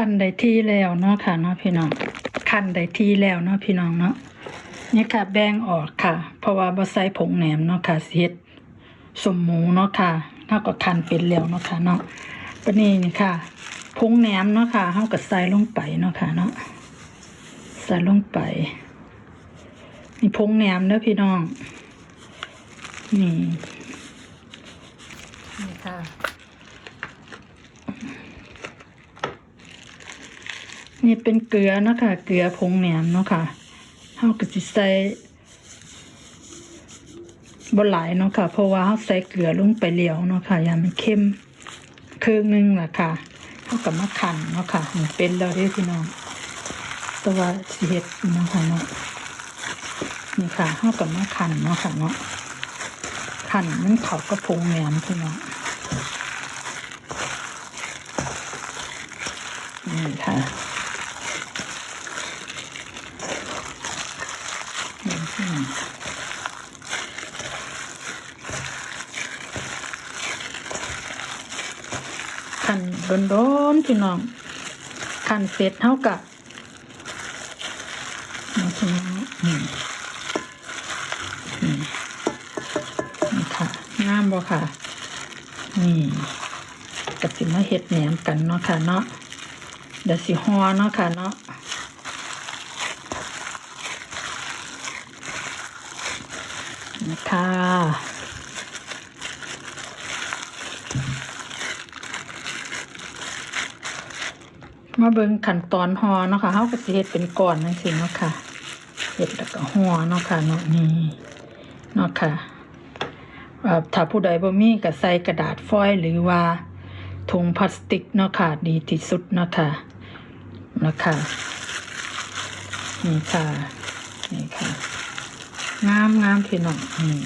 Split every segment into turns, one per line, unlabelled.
คันได้ที่แล้วเนาะค่ะเนาะพี่น้องคันได้ที่แล้วเนาะพี่น้องเนาะนี่ค่ะแบ่งออกค่ะ เพราะว่าบ่ใส่ผงแหนมเนาะค่ะเฮ็ดสมหมูเนาะค่ะเฮาก็คันเป็นแล้วเนาะค่ะเนาะปนนี้นี่ค่ะผงแหนมเนาะค่ะเฮาก็ใส่ลงไปเนาะค่ะเนาะใส่ลงไปนี่ผงแหนมเด้อพี่น้องนี่นี่ค่ะ นี่เป็นเกลือเนาะคะเกลือผงแหนมเนาะค่ะเฮาก็สิใส่บ่หลายเนาะค่ะ เพราะว่าเฮาใส่เกลือลงไปแล้วเนาะค่ะอย่ามันเข้มครึ่งหนึงล่ะค่ะเฮาก็มาคั่นเนาะค่ะเป็นแล้วเด้พี่น้องแต่ว่าสิเฮ็ดเนาะค่ะเนาะนี่ค่ะเฮาก็มาคั่นเนาะค่ะเนาะคั่นมันเข้ากับผงแหนมพี่น้องนี่ค่ะ ขันโดนๆพี่น้องขันเสร็จเท่ากับนี่พี่น้องนี่นี่นี่ค่ะงามบ่ค่ะ นี่กับสิมาเฮ็ดแหนมกันเนาะค่ะเนาะเดี๋ยวสิฮอเนาะค่ะเนาะ นะคะมาเบิ่งขั้นตอนห่อเนาะค่ะเฮาก็สิเฮ็ดเป็นก้อนจังซี่เนาะค่ะเฮ็ดแล้วก็ห่อเนาะค่ะเนาะนี่เนาะค่ะถ้าผู้ใดบ่มีก็ใส่กระดาษฟอยล์หรือว่าถุงพลาสติกเนาะค่ะดีที่สุดเนาะค่ะเนาะค่ะนี่ค่ะนี่ค่ะ งามงามพี่น้องอืม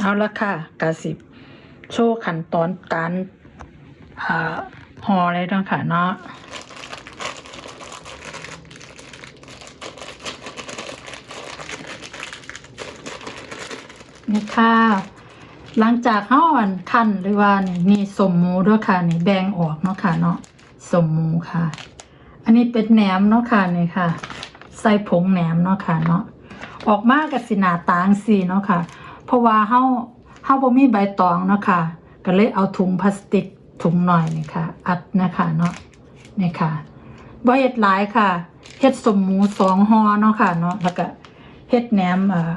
เอาละค่ะกาสิบโชว์ขั้นตอนการห่อเลยเนาะค่ะเนาะนี่ค่ะ หลังจากเฮาอันคั่นหรือว่านี่นี่สมมูด้วยค่ะนี่แบ่งออกเนาะค่ะเนาะสมมูค่ะ อันนี้เป็นแหนมเนาะค่ะนี่ค่ะ ใส่ผงแหนมเนาะค่ะเนาะ ออกมากับสิหนาตางสีเนาะค่ะ เพราะว่าเฮาเฮาบ่มีใบตองเนาะค่ะ ก็เลยเอาถุงพลาสติกถุงหน่อยนี่ค่ะ อัดนะคะเนาะนี่ค่ะบ่เฮ็ดหลายค่ะเฮ็ดสมหมูสองห่อเนาะค่ะเนาะแล้วก็เฮ็ดแหนมเอ่อ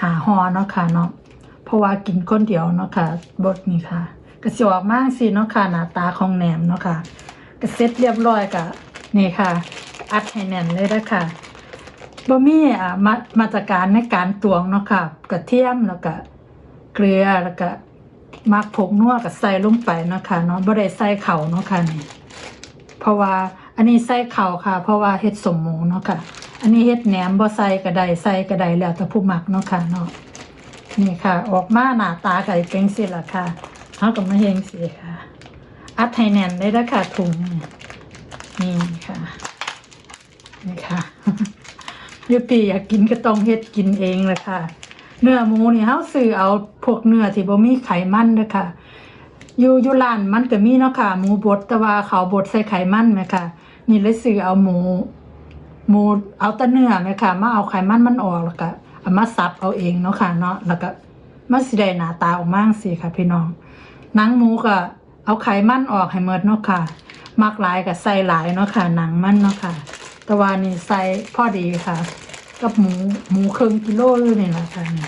หาห่อเนาะค่ะเนาะเพราะว่ากินคนเดียวเนาะค่ะบดนี่ค่ะก็สิออกมาจั่งซี่เนาะค่ะหน้าตาของแหนมเนาะค่ะก็เสร็จเรียบร้อยก็นี่ค่ะ อัดให้แน่นเลยนะคะ บ่มีอ่ามามาตรการในการตวงเนาะค่ะกระเทียมแล้วก็เกลือแล้วก็มักผงนัวก็ใส่ลงไปเนาะค่ะเนาะบ่ได้ใส่เข่าเนาะค่ะนี่เพราะว่าอันนี้ใส่เข่าค่ะ เพราะว่าเฮ็ดสมหมูเนาะค่ะ อันนี้เฮ็ดแหนมบ่ใส่ก็ไดใส่ก็ไดแล้วแต่ผู้มักเนาะค่ะเนาะนี่ค่ะ ออกมาหน้าตาไก็เป็นจังซี่ล่ะค่ะเฮาก็มาเฮงซี่ค่ะ อัดให้แน่นเลยเด้อค่ะถุงนี่ค่ะนี่ค่ะ ยูปีอยากกินก็ต้องเฮ็ดกินเองเลยค่ะ เนื้อหมูนี่เฮาซื้อเอาพวกเนื้อที่บ่มีไขมันเด้อค่ะ อยู่อยู่ร้านมันก็มีเนาะค่ะ หมูบดแต่ว่าเขาบดใส่ไขมันไหมค่ะ นี่เลยซื้อเอาหมู หมูเอาแต่เนื้อไหมค่ะ มาเอาไขมันมันออกแล้วก็เอามาสับเอาเองเนาะค่ะเนาะแล้วก็มาสิได้หน้าตาออกมาจั่งซี่ค่ะ พี่น้องหนังหมูก็เอาไขมันออกให้หมดเนาะค่ะ มักหลายก็ใส่หลายเนาะค่ะ หนังมันเนาะค่ะ แต่ว่านี่ใส่พอดีค่ะ กับหมูหมูเครึ่งกิโลเลยนี่แหละค่ะนี่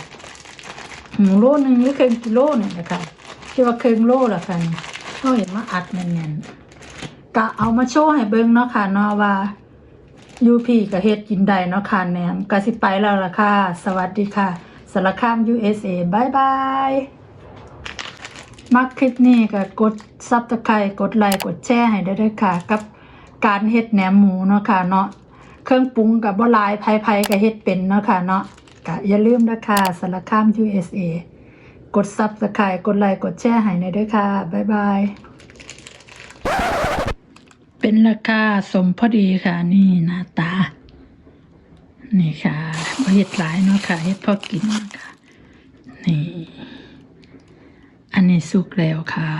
หมูโลนึงหรือครึ่งกิโลเนี่ยนะคะที่ว่าเครึ่งโลละค่ะนี่เขาเห็นมาอัดแน่นๆก็เอามาโชว์ให้เบิ่งเนาะค่ะเนาะว่ายูพีกับเฮ็ดกินได้เนาะค่ะแหนมก็สิไปแล้วล่ะค่ะ สวัสดีค่ะสารคาม USA บายบายมักคลิปนี้ก็กดซับสไครต์กดไลค์กดแชร์ให้ได้ด้วยค่ะ กับการเฮ็ดแหนมหมูเนาะค่ะเนาะ เครื่องปรุงกับบลายไผๆก็เฮ็ดเป็นเนาะค่ะเนาะก็อย่าลืมนะคะสารคาม USA กดซับสไครต์กดไลค์กดแชร์ให้ได้ด้วยค่ะบ๊ายบายเป็นราคาสมพอดีค่ะ นี่หน้าตา นี่ค่ะบเฮ็ดหลายเนาะค่ะเฮ็ดพอกินนาะค่ะนี่ อันนี้สุกแล้วค่ะ